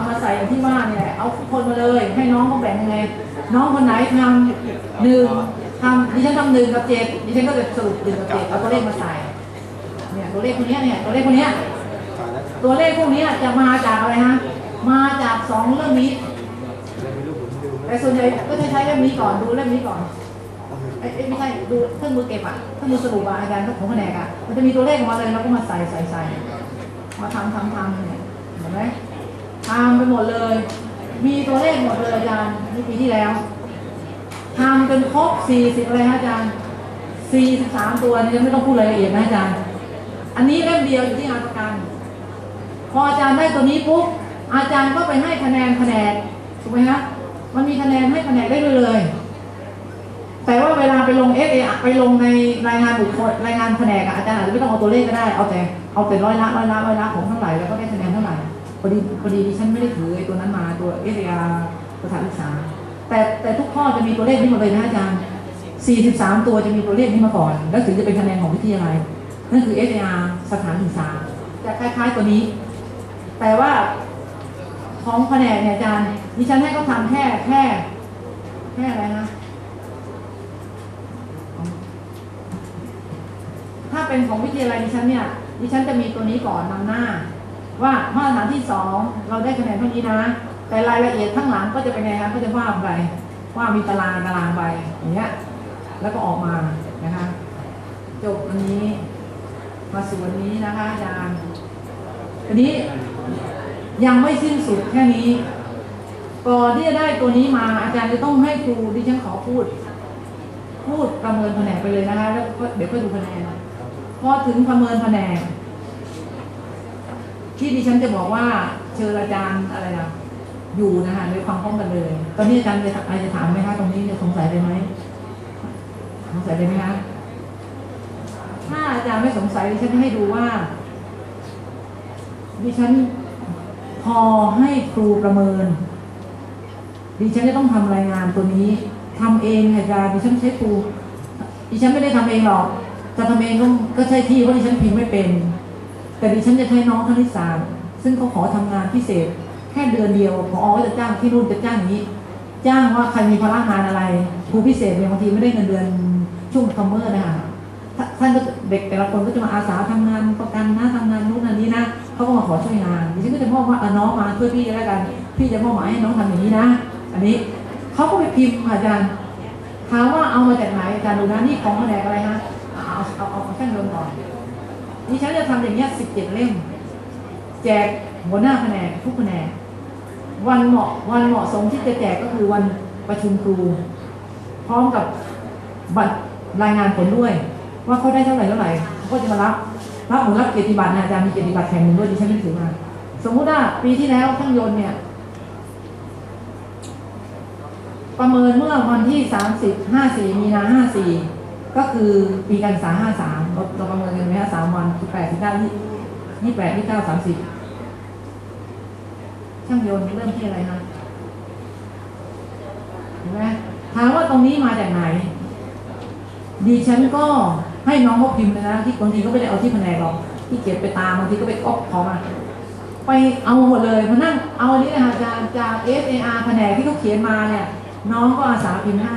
เอามาใส่อย่างที่ว่าเนี่ยเอาทุกคนมาเลย ให้น้องเขาแบ่งยังไง น้องคนไหนทำหนึ่งทำดิฉันทำหนึ่งกับเจ็ดดิฉันก็จะสรุปหนึ่งกับเจ็ดเอาตัวเลขมาใส่เนี่ยตัวเลขพวกนี้เนี่ยตัวเลขพวกนี้ตัวเลขพวกนี้จะมาจากอะไรฮะมาจากสองเรื่องนี้แต่ส่วนใหญ่ก็จะใช้เล่มนี้ก่อนดูเล่มนี้ก่อนเอ้ไม่ใช่ดูเครื่องมือเก็บอะเครื่องมือสรุปอาจารย์ของแผนกอะมันจะมีตัวเลขออกมาเลยเราก็มาใส่ใส่ใส่มาทำทำทำเนี่ยเห็นไหม ทำไปหมดเลย มีตัวเลขหมดเลยอาจารย์ในปีที่แล้วทำจนครบสี่สิบอะไรฮะอาจารย์สี่สิบสามตัวนี่ยังไม่ต้องพูดรายละเอียดนะอาจารย์ อันนี้เล่มเดียวอยู่ที่งานประกัน พออาจารย์ได้ตัวนี้ปุ๊บ อาจารย์ก็ไปให้คะแนนคะแผนถูกไหมฮะ มันมีคะแนนให้คะแผนได้เลยเลย แต่ว่าเวลาไปลงเอสเอไปลงในรายงานบุคคลรายงานแผนกอะอาจารย์อาจจะไม่ต้องเอาตัวเลขก็ได้ เอาแต่เอาแต่ร้อยละร้อยละร้อยละของเท่าไหร่แล้วก็ได้คะแนนเท่าไหร่ พอดีพอดีดิฉันไม่ได้ถือไอ้ตัวนั้นมาตัวเอสเอสถานศึกษา แต่แต่ทุกข้อจะมีตัวเลขนี้หมดเลยนะอาจารย์ 43 ตัวจะมีตัวเลขนี้มาก่อน แล้วถึงจะเป็นคะแนนของวิทยาลัยนั่นคือ SAR สถานศึกษาจะคล้าย ๆตัวนี้ แต่ว่าของแผนกเนี่ยอาจารย์ดิฉันให้เขาทำแค่แค่แค่อะไรนะถ้าเป็นของวิทยาลัยดิฉันเนี่ยดิฉันจะมีตัวนี้ก่อนนำหน้า ว่ามาตรฐานที่สองเราได้คะแนนเท่านี้นะ แต่รายละเอียดข้างหลังก็จะเป็นไงคะก็จะว่าไปว่ามีตารางตารางไปอย่างเงี้ยแล้วก็ออกมานะคะ จบวันนี้ มาส่วนนี้นะคะอาจารย์ทีนี้ยังไม่สิ้นสุดแค่นี้ก่อนที่จะได้ตัวนี้มาอาจารย์จะต้องให้ครูดิฉันขอพูด พูดประเมินแผนกไปเลยนะคะแล้วเดี๋ยวค่อยดูคะแนนพอถึงประเมินแผนก ที่ดิฉันจะบอกว่าเชิญอาจารย์อะไรนะอยู่นะคะในความพร้อมกันเลย ตอนนี้อาจารย์จะอะไรจะถามไหมคะตรงนี้จะสงสัยเลยไหมสงสัยเลยไหมคะถ้าอาจารย์ไม่สงสัยดิฉันให้ดูว่า ดิฉันพอให้ครูประเมิน ดิฉันจะต้องทำรายงานตัวนี้ทำเองอาจารย์ดิฉันใช้ครูดิฉันไม่ได้ทำเองหรอกจะทำเองก็ก็ใช่ที่เพราะดิฉันพิมพ์ไม่เป็น แต่ดิฉันจะใช้น้องคณิตศาสตร์ซึ่งเขาขอทำงานพิเศษ แค่เดือนเดียวพอก็จะจ้างที่นู่นจะจ้างนี้ จ้างว่าใครมีภาระงานอะไรครูพิเศษเนี่ยบางทีไม่ได้เงินเดือนช่วงคัมเมอร์นะคะท่าท่านก็เด็กแต่ละคนก็จะมาอาสาทำงานประกันนะทำงานนู้นอันนี้นะเขาก็มาขอช่วยงานดิฉันก็จะมอบว่าน้องมาช่วยพี่แล้วกัน พี่จะมอบหมายให้น้องทำอย่างนี้นะ อันนี้เขาก็ไปพิมพ์อาจารย์ถามว่าเอามาจากไหนอาจารย์ดูนะนี่ของแผนกอะไรฮะเอาเอาเอาเอาแค่เดิมก่อน ดิฉันจะทำอย่างเงี้ยสิบเจ็ดเล่ม แจกหัวหน้าแผนกทุกแผนกวันเหมาะวันเหมาะสมที่จะแจกก็คือวันประชุมครู พร้อมกับบัตรรายงานผลด้วย ว่าเขาได้เท่าไหร่เท่าไหร่เขาก็จะมารับรับหนูรับเกียรติบัตรนะอาจารย์มีเกียรติบัตรแข่งหนึ่งด้วยดิฉันไม่ถือมา สมมุติว่าปีที่แล้วช่างยนต์เนี่ย ประเมินเมื่อวันที่30 54มีนา54ก็คือปีการศึกษา53เรา เราประเมินกันไหมฮะ3วันที่8ที่9ที่28ที่9 30ช่างยนต์เริ่มที่อะไรคะเห็นไหมถามว่าตรงนี้มาจากไหนดิฉันก็ให้น้องเขาพิมพ์เลยนะที่บางทีก็ไม่ได้เอาที่แผนกหรอกที่เก็บไปตามบางทีก็ไปก๊อปเขามาไปเอาหมดเลยมานั่งเอาอันนี้นะคะอาจารย์จาก S A R แผนกที่เขาเขียนมาเนี่ย น้องก็อาสาพิมพ์ให้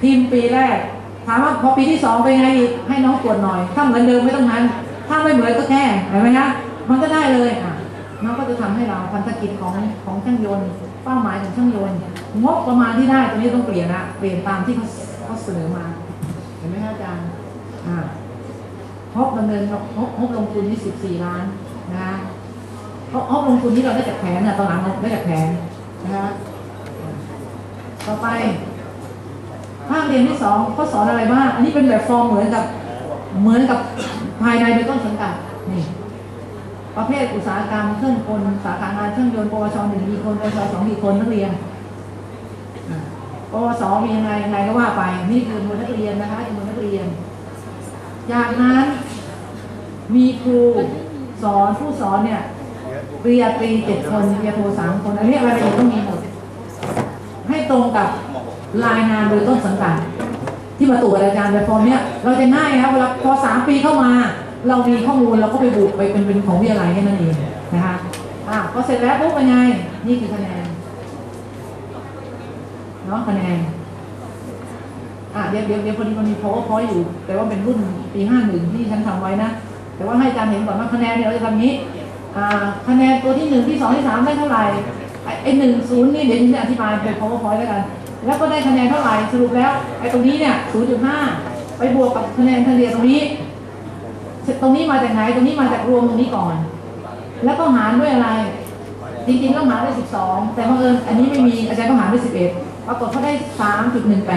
พิมพ์ปีแรก ถามว่าพอปีที่สองเป็นไงอีกให้น้องตรวจหน่อย ถ้าเหมือนเดิมไม่ต้องนั้น ถ้าไม่เหมือนก็แก้เห็นไหมคะมันก็ได้เลยอะน้องก็จะทำให้เราพันธกิจของของช่างยนต์เป้าหมายของช่างยนต์งบประมาณที่ได้ตรงนี้ต้องเปลี่ยนละเปลี่ยนตามที่เขาเขาเสนอมาเห็นไหมคะอาจารย์อ่างบดำเนินงบงบลงทุนที่สิบสี่ล้านนะคะเพราะงบลงทุนนี้เราได้จากแผนนะตอนหลังเราได้จากแผนนะคะต่อไป ภาคเรียนที่สองเขาสอนอะไรบ้างอันนี้เป็นแบบฟอร์มเหมือนกับเหมือนกับภายในโดยต้นสังกัดนี่ประเภทอุตสาหกรรมเครื่องกลสาขางานเครื่องยนต์ปวชหนึ่งมีคนปวชสองมีคนนักเรียนอ่าปวสมียังไงยังไงก็ว่าไปนี่คือจำนวนนักเรียนนะคะจำนวนนักเรียน จากนั้นมีครูสอนผู้สอนเนี่ยปริญญาตรีเจ็ดคนปริญญาโทสามคนอันนี้รายละเอียดต้องมีหมดให้ตรงกับ รายงานโดยต้นสังกัดที่มาตรวจรายการแบบฟอร์มเนี้ยเราจะง่ายนะเวลาพอสามปีเข้ามา เรามีข้อมูลเราก็ไปบุกไปเป็นเป็นของวิทยาลัยแค่นั้นเองนะคะอะพอเสร็จแล้วปุ๊บเป็นไงนี่คือคะแนนเนาะคะแนนอะเดี๋ยวเดี๋ยวเดี๋ยวพอดีมันมี powerpoint อยู่ แต่ว่าเป็นรุ่นปีห้าหนึ่งที่ฉันทำไว้นะ แต่ว่าให้อาจารย์เห็นก่อนว่าคะแนนเนี่ยเราจะทำนี้อ่าคะแนนตัวที่หนึ่งที่สองที่สามได้เท่าไหร่ไอ้หนึ่งศูนย์นี่เดี๋ยวฉันจะอธิบายเป็น powerpoint แล้วกัน แล้วก็ได้คะแนนเท่าไหร่สรุปแล้วไอ้ตรงนี้เนี่ยศูนย์จุดห้าไปบวกกับคะแนนเฉลี่ยตรงนี้ ตรงนี้มาจากไหน ตรงนี้มาจากรวมตรงนี้ก่อน แล้วก็หารด้วยอะไร จริงๆต้องหารด้วย 12 แต่บังเอิญอันนี้ไม่มีอาจารย์ต้องหารด้วย 11 ปรากฏเขาได้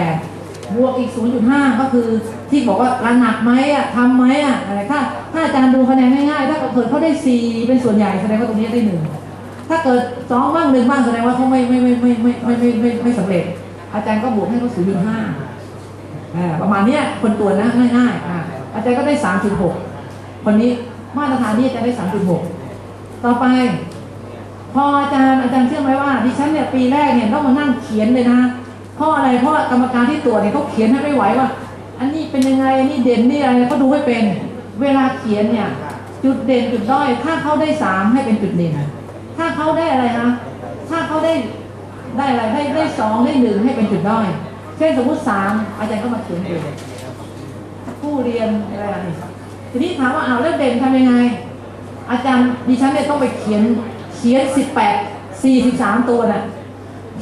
3.18 บวกอีก 0.5 ก็คือที่บอกว่าระหนักไหมอะทำไหมอะอะไรถ้าถ้าอาจารย์ดูคะแนนง่ายๆถ้าเกิดเขาได้ 4 เป็นส่วนใหญ่แสดงว่าตรงนี้ได้1ถ้าเกิด2บ้าง1บ้างแสดงว่าเขาไม่ไม่ไม่ไม่ไม่ไม่ไม่ไม่ไม่สำเร็จ อาจารย์ก็บวกให้เขา0.5อ่าประมาณเนี้ยคนตัวจนะง่ายๆอาจารย์ก็ได้3.6คนนี้มาตรฐานนี้อาจารย์ได้3.6ต่อไป พออาจารย์อาจารย์เชื่อไหมว่าดิฉันเนี่ยปีแรกเนี่ยต้องมานั่งเขียนเลยนะเพราะอะไรเพราะกรรมการที่ตรวจเนี่ยเขาเขียนให้ไม่ไหวว่า อันนี้เป็นยังไงอันนี้เด่นนี่อะไรเขาดูให้เป็นเวลาเขียนเนี่ยจุดเด่นจุดด้อย ถ้าเขาได้สามให้เป็นจุดเด่นถ้าเขาได้อะไรนะถ้าเขาได้ ได้อะไรได้ได้สองได้หนึ่งให้เป็นจุดด้อยเช่นสมมติสามอาจารย์ก็มาเขียนเองผู้เรียนอะไรอะไรทีนี้ถามว่าเอาวแล้วเด่นทำยังไง อาจารย์ดิฉันเนี่ยต้องไปเขียนเขียนสิบแปดสี่สิบสามตัวน่ะ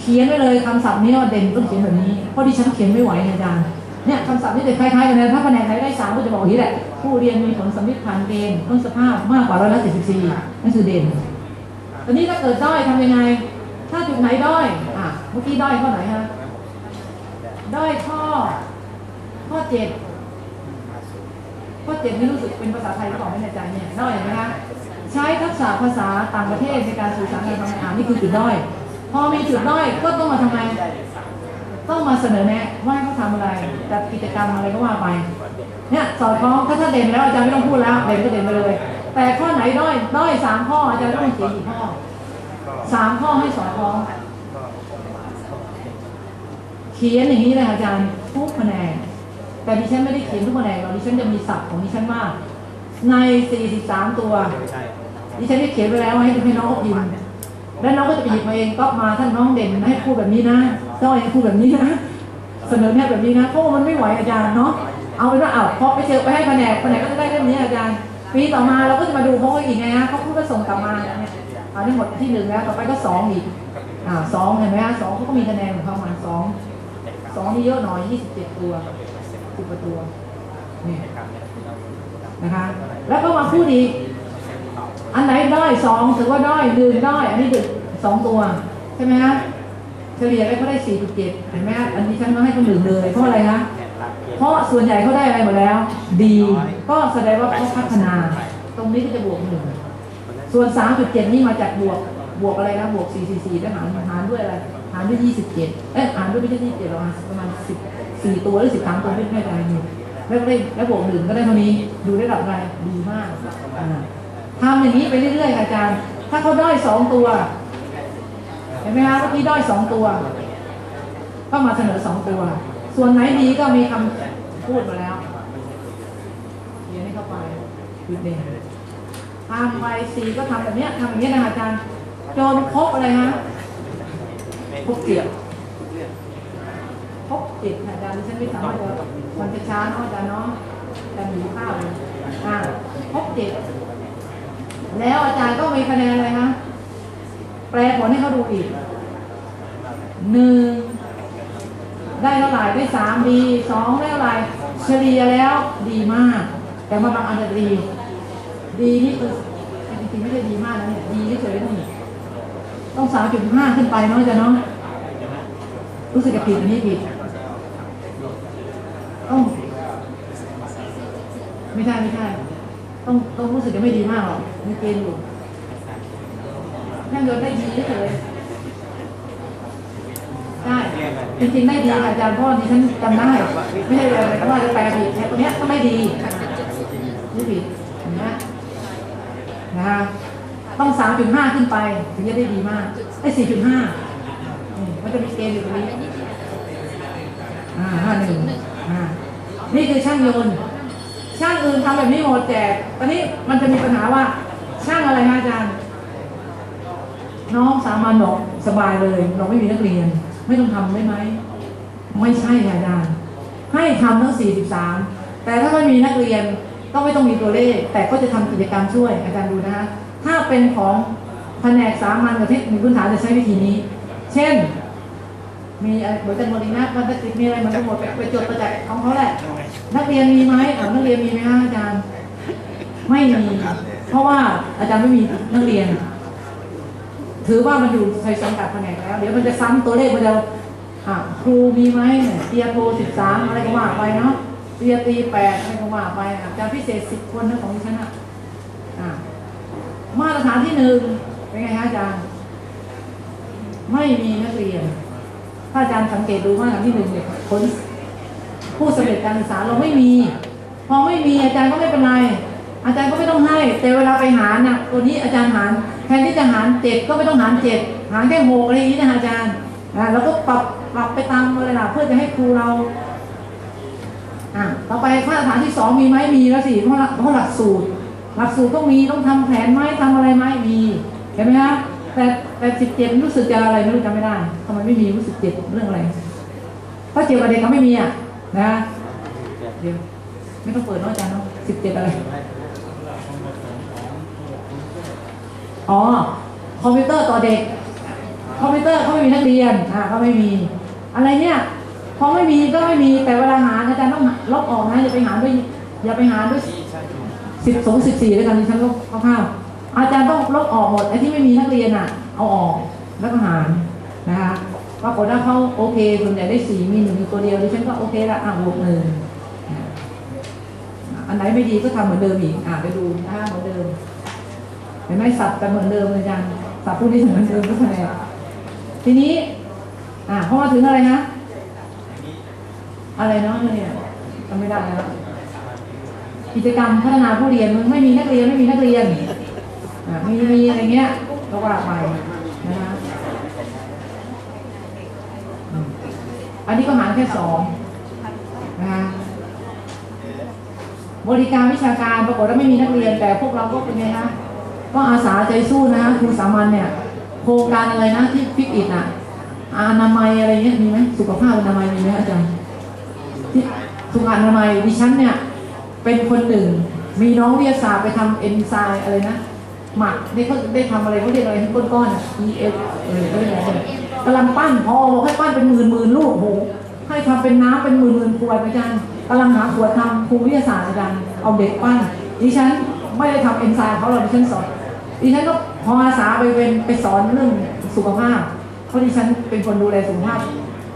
เขียนไว้เลยคำศัพท์นี้ว่าเด่นต้องเขียนแบบนี้เพราะดิฉันเขียนไม่ไหวอาจารย์เนี่ยคำศัพท์นี่จะคล้ายๆกันนะถ้าคะแนนไหนได้สามก็จะบอกอย่างนี้แหละ ผู้เรียนมีผลสำลิดผ่านเกณฑ์ต้นสภาพมากกว่าร้อยละเจ็ดสิบสี่นั่นคือเด่นตอนนี้ถ้าเกิดด้อยทำยังไง ถ้าจุดไหนด้อยอะเมื่อกี้ด้อยข้อไหนฮะด้อยข้อ ข้อเจ็ดข้อเจ็ดนี่รู้สึกเป็นภาษาไทยหรือเปล่าไม่แน่ใจเนี่ยด้อยนไหมคะใช้ทักษะภาษาต่างประเทศในการสื่อสารการทำงานนี่คือจุดด้อย พอมีจุดด้อยก็ต้องมาทำไมต้องมาเสนอแนะว่าให้เขาทำอะไรจัดกิจกรรมอะไรก็ว่าไปเนี่ยสอดคล้องถ้าถ้าเด่นแล้วอาจารย์ไม่ต้องพูดแล้วเด่นก็เด่นไปเลย แต่ข้อไหนด้อยด้อยสามข้ออาจารย์ต้องเขียนกี่ข้อ สามข้อให้สอดคล้องเขียนอย่างนี้เลยค่ะอาจารย์ทุกคะแนนแต่ดิฉันไม่ได้เขียนทุกคะแนนหรอกดิฉันจะมีศัพท์ของดิฉันว่าใน 43 ตัวดิฉันได้เขียนไว้แล้วให้ให้น้องเขาพิมพ์แล้วน้องก็จะไปหยิบมาเองก็มาท่านน้องเด่นให้พูดแบบนี้นะต้อยให้พูดแบบนี้นะเสนอแนะแบบนี้นะเพราะมันไม่ไหวอาจารย์เนาะเอาเป็นว่าเอาพอไปเจอไปให้แผนกแผนกก็จะได้เรื่องนี้อาจารย์ปีต่อมาเราก็จะมาดูเขาอีกไงฮะเขาพูดก็ส่งกลับมาเนี่ย อันนี้หมดที่หนึ่งแล้วต่อไปก็สองอีกอ่าสองเห็นไหมฮะสองเขาก็มีคะแนนของเขามาสองสองนี่เยอะหน่อยยี่สิบเจ็ดตัวสิบกว่าตัวนี่นะคะ แล้วก็มาพูดอีกอันไหนด้อยสองถือว่าด้อยหนึ่งด้อยอันนี้ดึกสองตัวใช่ไหมฮะเฉลี่ยแล้วเขาได้สี่จุดเจ็ดเห็นไหมฮะอันนี้ฉันต้องให้คนหนึ่งเลยเพราะอะไรคะเพราะส่วนใหญ่เขาได้อะไรหมดแล้ว ดี ก็แสดงว่าเขาพัฒนา ตรงนี้ก็จะบวกหนึ่ง ส่วนสามจุดเจ็ดนี่มาจากบวก บวกอะไรนะบวกสี่สี่สี่แล้วหารหารด้วยอะไร หารด้วยยี่สิบเจ็ดเอ๊ะหารด้วยไม่ใช่ยี่สิบเจ็ดหรอกหารประมาณสิบสี่ตัวหรือสิบสามตัวไม่แน่ใจอยู่แล้วก็ได้แล้วบวกหนึ่งก็ได้เท่านี้ ดูได้ระดับอะไรดีมากอ่าทำอย่างนี้ไปเรื่อยๆอาจารย์ ถ้าเขาด้อยสองตัว เห็นไหมคะเมื่อกี้ด้อยสองตัว ก็มาเสนอสองตัว ส่วนไหนดีก็มีคำพูดมาแล้วเขียนให้เข้าไปจุดเด่น ทำไปสีก็ทำแบบเนี้ยทำอย่างเงี้ยนะอาจารย์จนครบอะไรฮะครบเกียรติครบเจ็ดค่ะอาจารย์ฉันไม่สามารถจะมันจะช้าเนาะอาจารย์เนาะอาจารย์หิวข้าวเลยอ่าครบเจ็ดแล้วอาจารย์ก็มีคะแนนอะไรคะแปลผลให้เขาดูอีกหนึ่งได้เท่าไหร่ได้สามดีสองได้เท่าไหร่เฉลี่ยแล้วดีมาก แต่มาบางอันจะดี ดีนี่คือจริงๆไม่ได้ดีมากนะเนี่ยดีเฉยๆนี่ต้องสามจุดห้าขึ้นไปเนาะอาจะเนาะรู้สึกจะผิดอันนี้ผิดต้องไม่ใช่ไม่ใช่ต้องต้องรู้สึกจะไม่ดีมากหรอกมีเกณฑ์อยู่แค่เดินได้ดีเฉยได้จริงๆได้ดีค่ะอาจารย์พราะว่าดิฉันจำได้ไม่ใช่เลยแต่ว่าจะแปลผิดเนี่ตรงเนี้ยก็ไม่ดีนี่ผิด นะฮะต้องสามจุดห้าขึ้นไปถึงจะได้ดีมากไอ้สี่จุดห้มันจะมีเกณฑ์อยู่ตรงนี้อ่าห้าหนึ่งอ่านี่คือช่างยนต์ช่างอื่นทำแบบนี้หมดแต่ตอนนี้มันจะมีปัญหาว่า ช่างอะไรคะอาจารย์ น้องสามัญบอกสบายเลย เราไม่มีนักเรียน ไม่ต้องทำได้ไหมไม่ใช่ค่ะอาจารย์ให้ทำทั้ง 43 แต่ถ้าไม่มีนักเรียน ก็ไม่ต้องมีตัวเลข แต่ก็จะทำกิจกรรมช่วยอาจารย์ดูนะคะถ้าเป็นของแผนกสามัญกับเทคนิคพื้นฐานจะใช้วิธีนี้ เช่น มีอะไรเหมือนกันโมดีนะมันจะติดมีอะไรมันก็หมดไปจดประจักษ์ของเขาแหละ นักเรียนมีไหมนักเรียนมีไหมคะอาจารย์ ไม่มี เพราะว่าอาจารย์ไม่มีนักเรียน ถือว่ามันอยู่ในสังกัดแผนกแล้ว เดี๋ยวมันจะซ้ำตัวเลขมันจะครูมีไหมเตียเตียโทสิบสามอะไรก็ว่าไปเนาะ เตียตีแปดอะไรก็ว่าไปอาจารย์พิเศษสิบคนนะของดิฉันอะมาตรฐานที่หนึ่งเป็นไงคะอาจารย์ ไม่มีนักเรียน ถ้าอาจารย์สังเกตดูมาตรฐานที่หนึ่งเนี่ยผลผู้สำเร็จการศึกษาเราไม่มี พอไม่มีอาจารย์ก็ไม่เป็นไร อาจารย์ก็ไม่ต้องให้ แต่เวลาไปหารน่ะตัวนี้อาจารย์หารแทนที่จะหารเจ็ดก็ไม่ต้องหารเจ็ดหารแค่หกอะไรอย่างนี้นะอาจารย์แล้วก็ปรับปรับไปตามเวลาเพื่อจะให้ครูเรา อะต่อไปมาตรฐานที่สองมีไหมมีแล้วสิเพราะเพราะหลักสูตร หลักสูตรต้องมีต้องทำแผนไหมทำอะไรไหมมีเห็นไหมคะแต่แต่สิบเจ็ดรู้สึกจะอะไรไม่รู้จำไม่ได้ทำไมไม่มีรู้สึกเจ็ดเรื่องอะไรเพราเจ็ดประเด็นก็ไม่มีอะนะเดี๋ยวไม่ต้องเปิดนอะอาจารย์เนาะสิบเจ็ดอะไรอ๋อคอมพิวเตอร์ต่อเด็กคอมพิวเตอร์เขาไม่มีนักเรียนอ่าเขาไม่มี อะไรเนี่ยพอไม่มีก็ไม่มีแต่เวลาหาอาจารย์ ลบออกนะอย่าไปหารด้วยอย่าไปหารด้วยสิบสองสิบสี่ด้วยกันดิฉันลบคร่าวๆอาจารย์ต้องลบออกหมดไอ้ที่ไม่มีนักเรียนอะ เอาออกแล้วก็หารนะคะปรากฏว่าเขาโอเคส่วนใหญ่ได้สี่มีหนึ่งตัวเดียวดิฉันก็โอเคละอะบวกหนึ่งอันไหนไม่ดีก็ทำเหมือนเดิมอีกอะไปดูนะคะเหมือนเดิมเห็นไหมสับกันเหมือนเดิมเลยอาจารย์สับพวกนี้เหมือนเดิมกคะแนนทีนี้ อ่าพอมาถึงอะไรนะอะไรเนาะเนี่ยำไม่ได้แล้วกิจกรรมพัฒนาผู้เรียนมันไม่มีนักเรียนไม่มีนักเรียนมีมีอะไรเงี้ยก็ว่าไปนะคะอันนี้ก็หารแค่สองนะคะบริการวิชาการปรากฏว่าไม่มีนักเรียนแต่พวกเราก็เป็นไงนะก็อาสาใจสู้นะครูสามัญเนี่ยโครงการอะไรนะที่ฟิกอิดอะอนามัยอะไรเงี้ยมีไหมสุขภาพอนามัยมีไหมอาจารย์ที่ สุขอนามัยดิฉันเนี่ยเป็นคนหนึ่ง มีน้องวิทยาศาสตร์ไปทำเอนไซม์อะไรนะหมักได้เขาได้ทำอะไรเขาเรียกอะไรที่ก้อนๆอะ E L เออเขาเรียกอะไรกำลังปั้นพอบอกให้ปั้นเป็นหมื่นหมื่นลูกโหให้ทำเป็นน้ำเป็นหมื่นหมื่นขวดอาจารย์กำลังหาขวดทำครูวิทยาศาสตร์อาจารย์เอาเด็กปั้นดิฉันไม่ได้ทำเอนไซม์เขาหรอกดิฉันสอนดิฉันก็พออาสาไปเป็นไปสอนเรื่องสุขภาพเพราะดิฉันเป็นคนดูแลสุขภาพ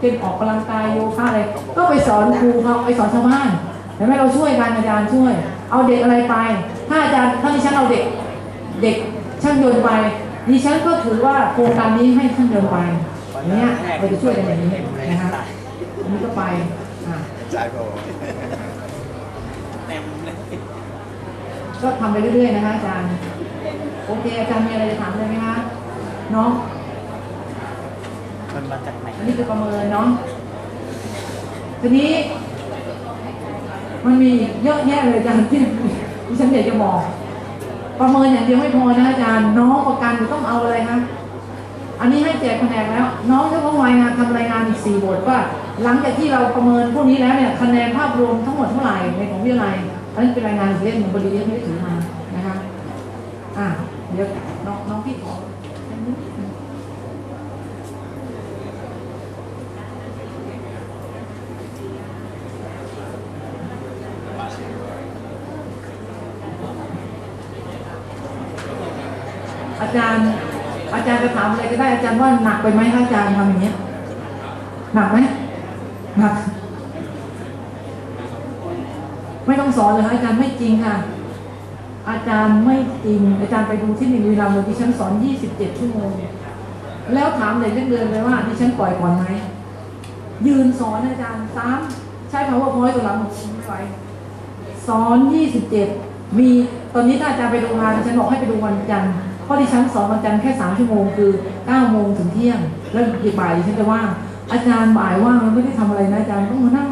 เช่นออกกำลังกายโยคะอะไร ก็ไปสอนครูเขาไปสอนชาวบ้านเห็นไหมเราช่วยกันอาจารย์ช่วย เอาเด็กอะไรไป ถ้าอาจารย์ถ้าดิฉันเอาเด็กเด็กช่างยนต์ไปดิฉันก็ถือว่าโครงการนี้ให้ช่างยนต์ไปอย่างเนี้ยเราจะช่วยกันอย่างนี้นะคะอันนี้ก็ไปอ่าก็ทำไปเรื่อยๆนะคะอาจารย์โอเคอาจารย์มีอะไรจะถามเลยไหมคะเนาะ มันมาจากไหน อันนี้คือประเมินเนาะทีนี้ มันมีเยอะแยะเลยอาจารย์ที่ที่ฉันอยากจะบอก ประเมินอย่างเดียวไม่พอนะอาจารย์ น้องประกันต้องเอาอะไรคะอันนี้ให้แจกคะแนนแล้ว น้องจะต้องรายงานทำรายงานอีกสี่บทว่า หลังจากที่เราประเมินพวกนี้แล้วเนี่ยคะแนนภาพรวมทั้งหมดเท่าไหร่ในของวิทยาลัยอันนี้เป็นรายงานเล่มหนึ่งพอดียังไม่ได้ถือมานะคะ อะเดี๋ยวน้องน้องพี่ขอ อา จารย์ อาจารย์จะถามอะไรก็ได้อาจารย์ว่าหนักไปไหมคะอาจารย์ทำอย่างเงี้ยหนักไหมหนัก ไม่ต้องสอนเลยค่ะอาจารย์ไม่จริงค่ะ อาจารย์ไม่จริง อาจารย์ไปดูที่หนึ่งวีรัมย์เลยดิฉันสอน27ชั่วโมงแล้วถามเด็กนักเรียนเลยว่าดิฉันปล่อยก่อนไหมยืนสอนอาจารย์ซ้ำใช้ powerpoint ตัวหลังไม่ไหวสอน 27 มีตอนนี้ถ้าอาจารย์ไปดูงานดิฉันบอกให้ไปดูวันจันทร์ ราะดิฉันสอนวันจันทร์แค่สามชั่วโมงคือเก้าโมงถึงเที่ยง แล้วอีกบ่ายดิฉันจะว่างอาจารย์บ่ายว่างแล้วไม่ได้ทำอะไรนะอาจารย์ต้องมานั่ง